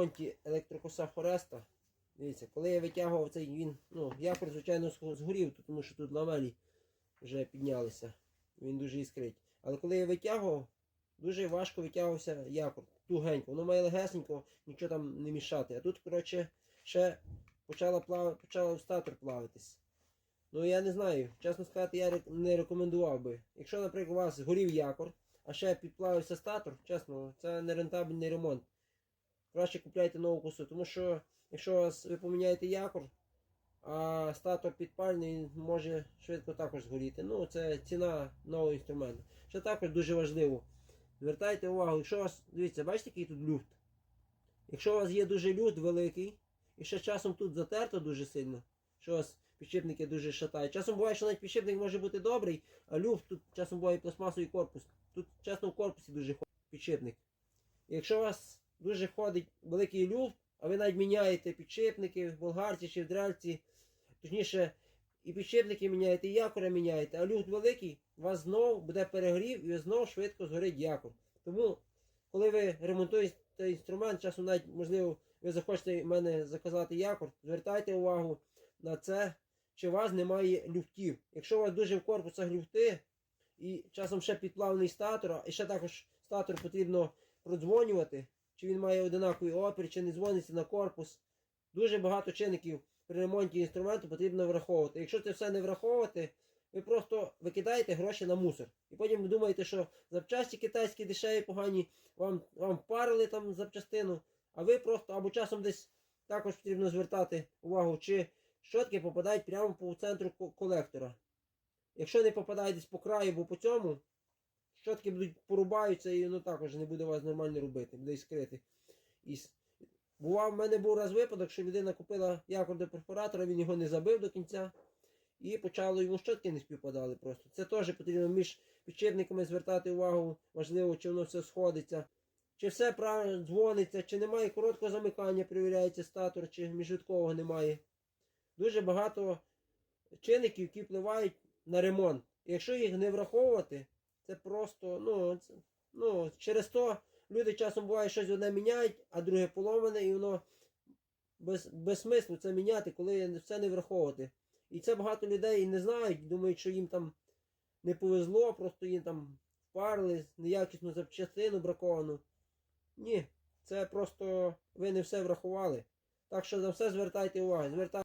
ремонті електрокоса Фореста. Дивіться, коли я витягував цей він, ну, якор, звичайно, згорів, тому що тут ламелі вже піднялися. Він дуже іскрить. Але коли я витягував, дуже важко витягувався якор. Тугенько. Воно має легесенько, нічого там не мішати. А тут, коротше, ще почала плав... почав статор плавитись. Ну я не знаю. Чесно сказати, я не рекомендував би. Якщо, наприклад, у вас горів якор, а ще підплавився статор, чесно, це не рентабельний ремонт. Краще купляйте нову косу, тому що якщо ви поміняєте якор, а статор підпальний може швидко також згоріти. Ну, це ціна нового інструменту. Що також дуже важливо. Звертайте увагу, якщо у вас, дивіться, бачите, який тут люфт? Якщо у вас є дуже люфт великий, і ще часом тут затерто дуже сильно, що у вас підшипники дуже шатають. Часом буває, що навіть підшипник може бути добрий, а люфт тут часом буває пластмасовий корпус. Тут чесно в корпусі дуже підшипник. Якщо у вас дуже ходить великий люфт, а ви навіть міняєте підшипники в болгарці чи в дрельці, точніше, і підшипники міняєте, і якора міняєте, а люфт великий, у вас знов буде перегрів і знов швидко згорить якор. Тому, коли ви ремонтуєте інструмент, часом навіть, можливо, ви захочете в мене заказати якор, звертайте увагу на це, чи у вас немає люфтів. Якщо у вас дуже в корпусах люфти, і часом ще підплавлений статор, і ще також статор потрібно продзвонювати, чи він має одинаковий опір, чи не дзвониться на корпус. Дуже багато чинників при ремонті інструменту потрібно враховувати. Якщо це все не враховувати, ви просто викидаєте гроші на мусор. І потім думаєте, що запчасті китайські дешеві, погані, вам, вам впарили там запчастину, а ви просто або часом десь також потрібно звертати увагу, чи щотки попадають прямо по центру колектора. Якщо не попадають десь по краю або по цьому, щотки будуть порубаються і воно також не буде вас нормально робити, буде іскрити. І Бував, в мене був раз випадок, що людина купила якор до перфоратора, він його не забив до кінця. І почало йому щотки не співпадали просто. Це теж потрібно між підшипниками звертати увагу, важливо, чи воно все сходиться, чи все правильно дзвониться, чи немає короткого замикання, перевіряється статор, чи міжвідкового немає. Дуже багато чинників, які впливають на ремонт. Якщо їх не враховувати, це просто, ну, це, ну через то люди часом буває щось одне міняють, а друге поломане, і воно без, без смислу це міняти, коли все не враховувати. І це багато людей не знають, думають, що їм там не повезло, просто їм там впарили неякісну запчастину браковану. Ні, це просто ви не все врахували. Так що за все звертайте увагу. Звертайте